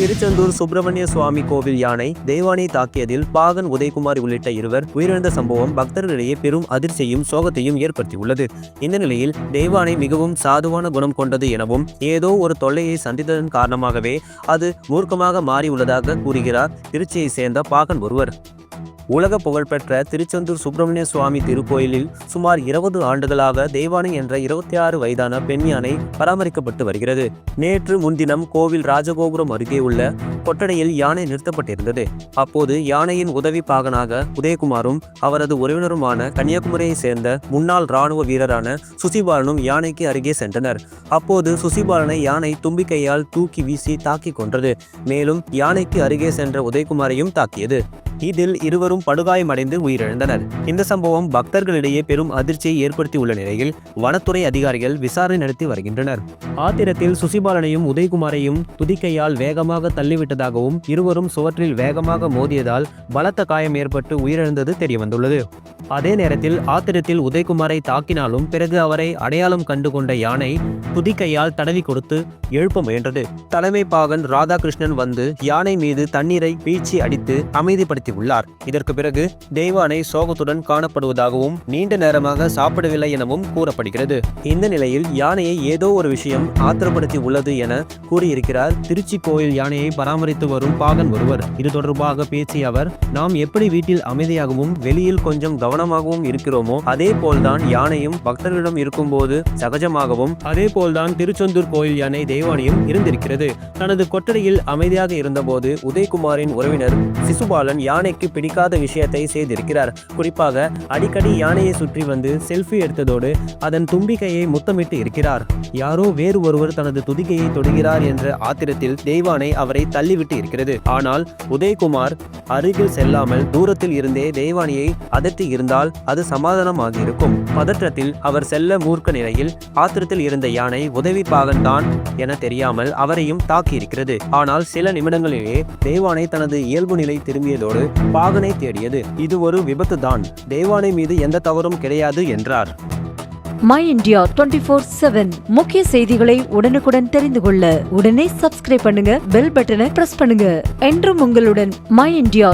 திருச்செந்தூர் சுப்பிரமணிய சுவாமி கோவில் யானை தெய்வானை தாக்கியதில் பாகன் உதயகுமார் உள்ளிட்ட இருவர் உயிரிழந்த சம்பவம் பக்தர்களிடையே பெரும் அதிர்ச்சியையும் சோகத்தையும் ஏற்படுத்தியுள்ளது. இந்த நிலையில் தெய்வானை மிகவும் சாதுவான குணம் கொண்டது எனவும் ஏதோ ஒரு தொல்லையை சந்தித்ததன் காரணமாகவே அது மூர்க்கமாக மாறியுள்ளதாக கூறுகிறார். திருச்சியை சேர்ந்த பாகன் ஒருவர். உலக புகழ்பெற்ற திருச்செந்தூர் சுப்பிரமணிய சுவாமி திருக்கோயிலில் சுமார் இருபது ஆண்டுகளாக தெய்வானை என்ற இருபத்தி ஆறு வயதான பெண் யானை பராமரிக்கப்பட்டு வருகிறது. நேற்று முன்தினம் கோவில் ராஜகோபுரம் அருகே உள்ள கொட்டடையில் யானை நிறுத்தப்பட்டிருந்தது. அப்போது யானையின் உதவி பாகனாக உதயகுமாரும் அவரது உறவினருமான கன்னியாகுமரியை சேர்ந்த முன்னாள் ராணுவ வீரரான சுசிபாலனும் யானைக்கு அருகே சென்றனர். அப்போது சுசிபாலனை யானை தும்பிக்கையால் தூக்கி வீசி தாக்கிக் கொன்றது. மேலும் யானைக்கு அருகே சென்ற உதயகுமாரையும் தாக்கியது. இதில் இருவரும் படுகாயமடைந்து உயிரிழந்தனர். இந்த சம்பவம் பக்தர்களிடையே பெரும் அதிர்ச்சியை ஏற்படுத்தியுள்ள நிலையில் வனத்துறை அதிகாரிகள் விசாரணை நடத்தி வருகின்றனர். ஆத்திரத்தில் சுசிபாலனையும் உதயகுமாரையும் துதிக்கையால் வேகமாக தள்ளிவிட்டதாகவும் இருவரும் சுவற்றில் வேகமாக மோதியதால் பலத்த காயம் ஏற்பட்டு உயிரிழந்தது தெரியவந்துள்ளது. அதே நேரத்தில் ஆத்திரத்தில் உதயகுமாரை தாக்கினாலும் பிறகு அவரை அடையாளம் கண்டு கொண்ட யானை துதிக்கையால் தடவி கொடுத்து எழுப்ப முயன்றது. தலைமை பாகன் ராதாகிருஷ்ணன் வந்து யானை மீது தண்ணீரை பீச்சி அடித்து அமைதிப்படுத்தி அமைதிப்படுத்தியுள்ளார் இதற்கு பிறகு தெய்வானை சோகத்துடன் காணப்படுவதாகவும் நீண்ட நேரமாக சாப்பிடவில்லை எனவும் கூறப்படுகிறது. இந்த நிலையில் யானையை ஏதோ ஒரு விஷயம் ஆத்திரப்படுத்தி உள்ளது என கூறியிருக்கிறார். திருச்சி கோயில் யானையை பராமரித்து வரும் பாகன் ஒருவர். இது தொடர்பாக பேசிய அவர் நாம் எப்படி வீட்டில் அமைதியாகவும் வெளியில் கொஞ்சம் கவனமாகவும் இருக்கிறோமோ அதே போல்தான் யானையும் பக்தர்களிடம் இருக்கும்போது சகஜமாகவும் அதே போல்தான் திருச்செந்தூர் கோயில் யானை தெய்வானியும் இருந்திருக்கிறது. தனது கொட்டடையில் அமைதியாக இருந்தபோது உதயகுமாரின் உறவினர் சிசுபாலன் யானை யானைக்கு பிடிக்காத விஷயத்தை செய்திருக்கிறார். குறிப்பாக அடிக்கடி யானையை சுற்றி வந்து செல்ஃபி எடுத்ததோடு அதன் தும்பிக்கையை முத்தமிட்டு இருக்கிறார். யாரோ வேறு ஒருவர் தனது துதிக்கையை தொடுகிறார் என்ற ஆத்திரத்தில் தெய்வானை அவரை தள்ளிவிட்டு இருக்கிறது. ஆனால் உதயகுமார் அருகில் செல்லாமல் தூரத்தில் இருந்தே தெய்வானியை அதட்டி இருந்தால் அது சமாதானமாக இருக்கும் பதற்றத்தில் அவர் செல்ல மூர்க்க நிலையில் ஆத்திரத்தில் இருந்த யானை உதவி பாகன் தான் என தெரியாமல் அவரையும் தாக்கியிருக்கிறது. ஆனால் சில நிமிடங்களிலேயே தெய்வானை தனது இயல்பு நிலை திரும்பியதோடு பாகனை தேடியது. இது ஒரு விபத்து தான் தேவானை மீது எந்த தவறும் கிடையாது என்றார். My India twenty four seven முக்கிய செய்திகளை உடனுக்குடன் தெரிந்து கொள்ள உடனே சப்ஸ்கிரைப் பண்ணுங்க பெல் பட்டனை பிரஸ் பண்ணுங்க. என்றும் உங்களுடன் மை இந்தியா